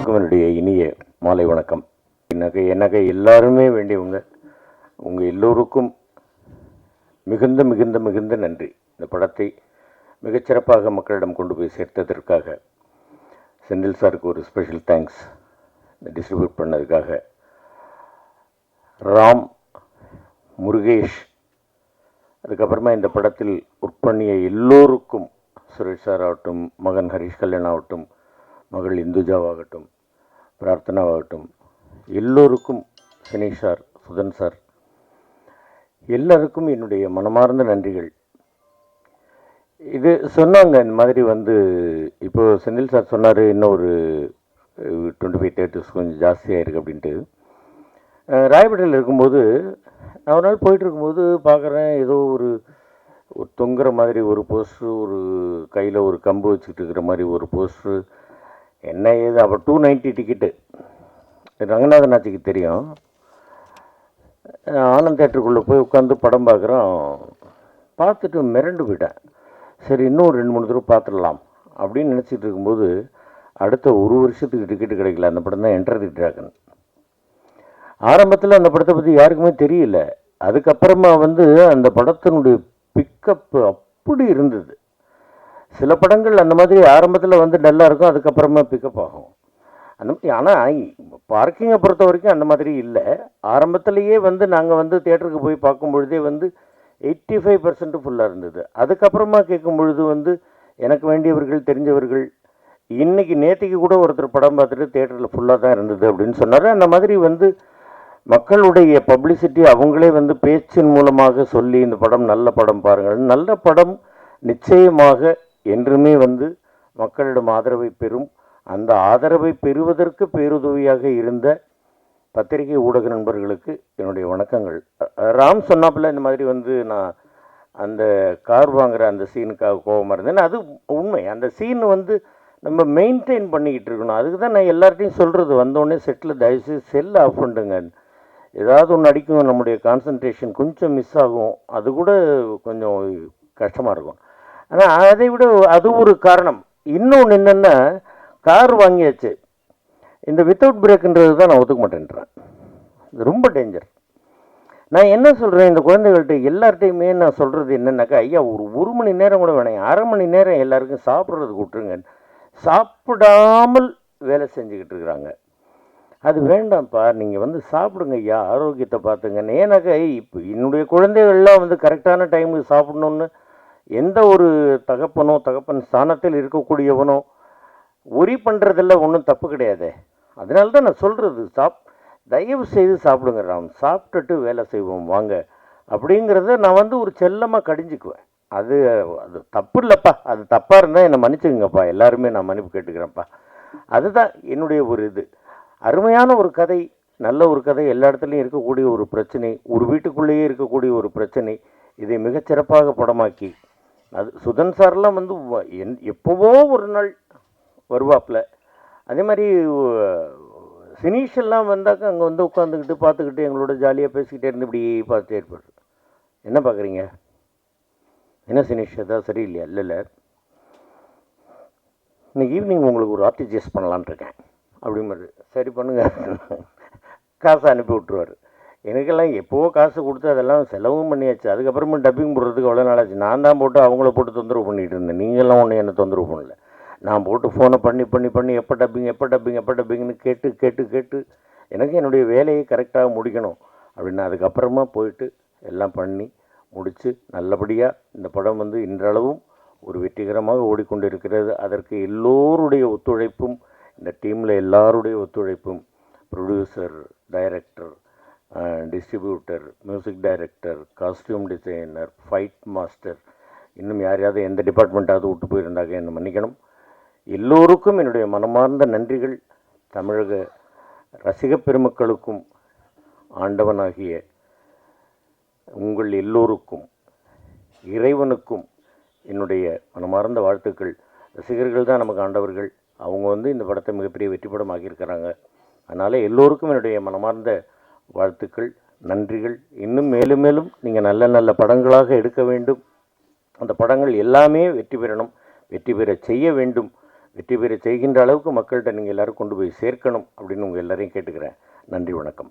எல்லோருக்கும் என்னுடைய இனிய மாலை வணக்கம். எனக்கு எனக்கு எல்லாருமே வேண்டியவங்க உங்கள் எல்லோருக்கும் மிகுந்த மிகுந்த மிகுந்த நன்றி. இந்த படத்தை மிகச்சிறப்பாக மக்களிடம் கொண்டு போய் சேர்த்ததற்காக செந்தில் சாருக்கு ஒரு ஸ்பெஷல் தேங்க்ஸ் டிஸ்ட்ரிபியூட் பண்ணதுக்காக ராம் முருகேஷ் அதுக்கப்புறமா இந்த படத்தில் ஒர்க் பண்ணிய எல்லோருக்கும் சுரேஷ் சார் ஆகட்டும் மகன் ஹரிஷ் கல்யாண் ஆகட்டும் மகள் இந்துஜாவாகட்டும் பிரார்த்தனாவாகட்டும் எல்லோருக்கும் சினி சார் சுதன் சார் எல்லாருக்கும் என்னுடைய மனமார்ந்த நன்றிகள். இது சொன்னாங்க இந்த மாதிரி வந்து இப்போது செந்தில் சார் சொன்னார் இன்னும் ஒரு டுவெண்ட்டி ஃபைவ் தேர்ட்டிஸ் கொஞ்சம் ஜாஸ்தியாக இருக்குது அப்படின்ட்டு. ராயப்பேட்டையில் இருக்கும்போது நான் ஒரு நாள் போயிட்டு இருக்கும்போது பார்க்குறேன் ஏதோ ஒரு ஒரு தொங்குற மாதிரி ஒரு போஸ்ட்ரு ஒரு கையில் ஒரு கம்பு வச்சுக்கிட்டு இருக்கிற மாதிரி ஒரு போஸ்ட்ரு என்ன ஏது? அப்போ டூ நைன்ட்டி டிக்கெட்டு ரங்கநாதன் ஆச்சிக்கு தெரியும். ஆனந்த் தேட்டருக்குள்ளே போய் உட்காந்து படம் பார்க்குறோம். பார்த்துட்டு மிரண்டு போயிட்டேன். சரி இன்னும் ரெண்டு மூணு தடவை பார்த்துடலாம் அப்படின்னு நினச்சிட்டு இருக்கும்போது அடுத்த ஒரு வருஷத்துக்கு டிக்கெட்டு கிடைக்கல. அந்த படம் தான் என்டர் தி ஆரம்பத்தில் அந்த படத்தை பற்றி யாருக்குமே தெரியல. அதுக்கப்புறமா வந்து அந்த படத்தினுடைய பிக்கப் அப்படி இருந்தது. சில படங்கள் அந்த மாதிரி ஆரம்பத்தில் வந்து டல்லாக இருக்கும் அதுக்கப்புறமா பிக்கப் ஆகும். அந்த மாதிரி ஆனால் பார்க்கிங்கை பொறுத்த வரைக்கும் அந்த மாதிரி இல்லை. ஆரம்பத்திலேயே வந்து நாங்கள் வந்து தேட்டருக்கு போய் பார்க்கும் பொழுதே வந்து எயிட்டி ஃபைவ் பர்சன்ட் ஃபுல்லாக இருந்தது. அதுக்கப்புறமா கேட்கும் பொழுது வந்து எனக்கு வேண்டியவர்கள் தெரிஞ்சவர்கள் இன்றைக்கி நேற்றுக்கு கூட ஒருத்தர் படம் பார்த்துட்டு தேட்டரில் ஃபுல்லாக தான் இருந்தது அப்படின்னு சொன்னார். அந்த மாதிரி வந்து மக்களுடைய பப்ளிசிட்டி அவங்களே வந்து பேச்சின் மூலமாக சொல்லி இந்த படம் நல்ல படம் பாருங்கள். நல்ல படம் நிச்சயமாக என்றுமே வந்து மக்களிடம் ஆதரவை பெறும். அந்த ஆதரவை பெறுவதற்கு பேருதவியாக இருந்த பத்திரிகை ஊடக நண்பர்களுக்கு என்னுடைய வணக்கங்கள். ராம் சொன்னாப்புல இந்த மாதிரி வந்து நான் அந்த கார் வாங்குகிற அந்த சீனுக்காக கோபமாக இருந்தேன். அது உண்மை. அந்த சீன் வந்து நம்ம மெயின்டைன் பண்ணிக்கிட்டு இருக்கணும். அதுக்கு தான் நான் எல்லார்ட்டையும் சொல்கிறது வந்தோடனே செட்டில் தயவுசெய்து செல் ஆஃப் பண்ணுங்க. ஏதாவது ஒன்று அடிக்கும். நம்முடைய கான்சன்ட்ரேஷன் கொஞ்சம் மிஸ் ஆகும். அது கூட கொஞ்சம் கஷ்டமாக இருக்கும். ஆனால் அதை விட அது ஒரு காரணம். இன்னொன்று என்னென்னா? கார் வாங்கியாச்சு. இந்த வித்தவுட் பிரேக்குன்றது தான் நான் ஒத்துக்க மாட்டேன்றேன். ரொம்ப டேஞ்சர் நான் என்ன சொல்கிறேன் இந்த குழந்தைகள்கிட்ட எல்லார்ட்டையுமே நான் சொல்கிறது என்னன்னாக்கா ஐயா ஒரு ஒரு மணி நேரம் கூட வேணாம். அரை மணி நேரம் எல்லாருக்கும் சாப்பிட்றதுக்கு விட்டுருங்க. சாப்பிடாமல் வேலை செஞ்சுக்கிட்டு இருக்கிறாங்க. அது வேண்டாம்ப்பா நீங்கள் வந்து சாப்பிடுங்க ஐயா. ஆரோக்கியத்தை பார்த்துங்க. ஏன்னாக்கா இப்போ என்னுடைய குழந்தைகள்லாம் வந்து கரெக்டான டைமுக்கு சாப்பிடணுன்னு எந்த ஒரு தகப்பனோ தகப்பன் ஸ்தானத்தில் இருக்கக்கூடியவனோ ஒரி பண்ணுறதில்ல ஒன்றும் தப்பு கிடையாதே. அதனால தான் நான் சொல்கிறது சாப் தயவு செய்து சாப்பிடுங்க ராம். சாப்பிட்டுட்டு வேலை செய்வோம் வாங்க. அப்படிங்கிறத நான் வந்து ஒரு செல்லமாக கடிஞ்சிக்குவேன். அது அது தப்பு இல்லைப்பா. அது தப்பாக இருந்தால் என்னை மன்னிச்சுங்கப்பா எல்லாருமே நான் மன்னிப்பு கேட்டுக்கிறேன்ப்பா. அதுதான் என்னுடைய ஒரு இது. அருமையான ஒரு கதை நல்ல ஒரு கதை எல்லா இடத்துலையும் இருக்கக்கூடிய ஒரு பிரச்சனை ஒரு வீட்டுக்குள்ளேயே இருக்கக்கூடிய ஒரு பிரச்சனை இதை மிகச்சிறப்பாக படமாக்கி அது சுதன் சார்லாம் வந்து என் எப்போவோ ஒரு நாள் வருவாப்பில். அதே மாதிரி சினிஷெல்லாம் வந்தாக்கா அங்கே வந்து உட்காந்துக்கிட்டு பார்த்துக்கிட்டு எங்களோட ஜாலியாக பேசிக்கிட்டே இருந்து இப்படி பார்த்துட்டே இருப்பார். என்ன பார்க்குறீங்க? என்ன சினீஷ் ஏதாவது சரியில்லையா? இல்லை இல்லை. இன்னைக்கு ஈவினிங் உங்களுக்கு ஒரு ஆர்டிஜிஎஸ் பண்ணலான்னு இருக்கேன். அப்படிங்கிறது சரி பண்ணுங்க. காசை அனுப்பி விட்ருவார் எனக்கெல்லாம் எப்போவோ காசு கொடுத்து அதெல்லாம் செலவும் பண்ணியாச்சு. அதுக்கப்புறமா டப்பிங் போடுறதுக்கு அவ்வளோ நாளாச்சு நான் தான் போட்டு அவங்கள போட்டு தொந்தரவு பண்ணிகிட்டு இருந்தேன். நீங்களாம் ஒன்றும் என்ன தொந்தரவு பண்ணல? நான் போட்டு ஃபோனை பண்ணி பண்ணி பண்ணி எப்போ டப்பிங் எப்போ டப்பிங் எப்போ டப்பிங்னு கேட்டு கேட்டு கேட்டு எனக்கு என்னுடைய வேலையை கரெக்டாக முடிக்கணும். அப்படின்னு அதுக்கப்புறமா போயிட்டு எல்லாம் பண்ணி முடித்து நல்லபடியாக இந்த படம் வந்து இன்றளவும் ஒரு வெற்றிகரமாக ஓடிக்கொண்டிருக்கிறது. அதற்கு எல்லோருடைய ஒத்துழைப்பும் இந்த டீமில் எல்லாருடைய ஒத்துழைப்பும் producer director distributor music director costume designer fight master இன்னும் யாரையாவது எந்த டிபார்ட்மெண்ட்டாவது விட்டு போயிருந்தாங்க என்னை மன்னிக்கணும். எல்லோருக்கும் என்னுடைய மனமார்ந்த நன்றிகள். தமிழக ரசிகப் பெருமக்களுக்கும் ஆண்டவனாகிய உங்கள் எல்லோருக்கும் இறைவனுக்கும் என்னுடைய மனமார்ந்த வாழ்த்துக்கள். ரசிகர்கள் தான் நமக்கு ஆண்டவர்கள். அவங்க வந்து இந்த படத்தை மிகப்பெரிய வெற்றி படமாக்கியிருக்கிறாங்க அதனால் எல்லோருக்கும் என்னுடைய மனமார்ந்த வாழ்த்துக்கள் நன்றிகள். இன்னும் மேலும் மேலும் நீங்கள் நல்ல நல்ல படங்களாக எடுக்க வேண்டும். அந்த படங்கள் எல்லாமே வெற்றி பெறணும். வெற்றி பெற செய்ய வேண்டும். வெற்றி பெற செய்கின்ற அளவுக்கு மக்கள்கிட்ட நீங்கள் எல்லாரும் கொண்டு போய் சேர்க்கணும் அப்படின்னு உங்கள் எல்லாரையும் கேட்டுக்கிறேன். நன்றி வணக்கம்.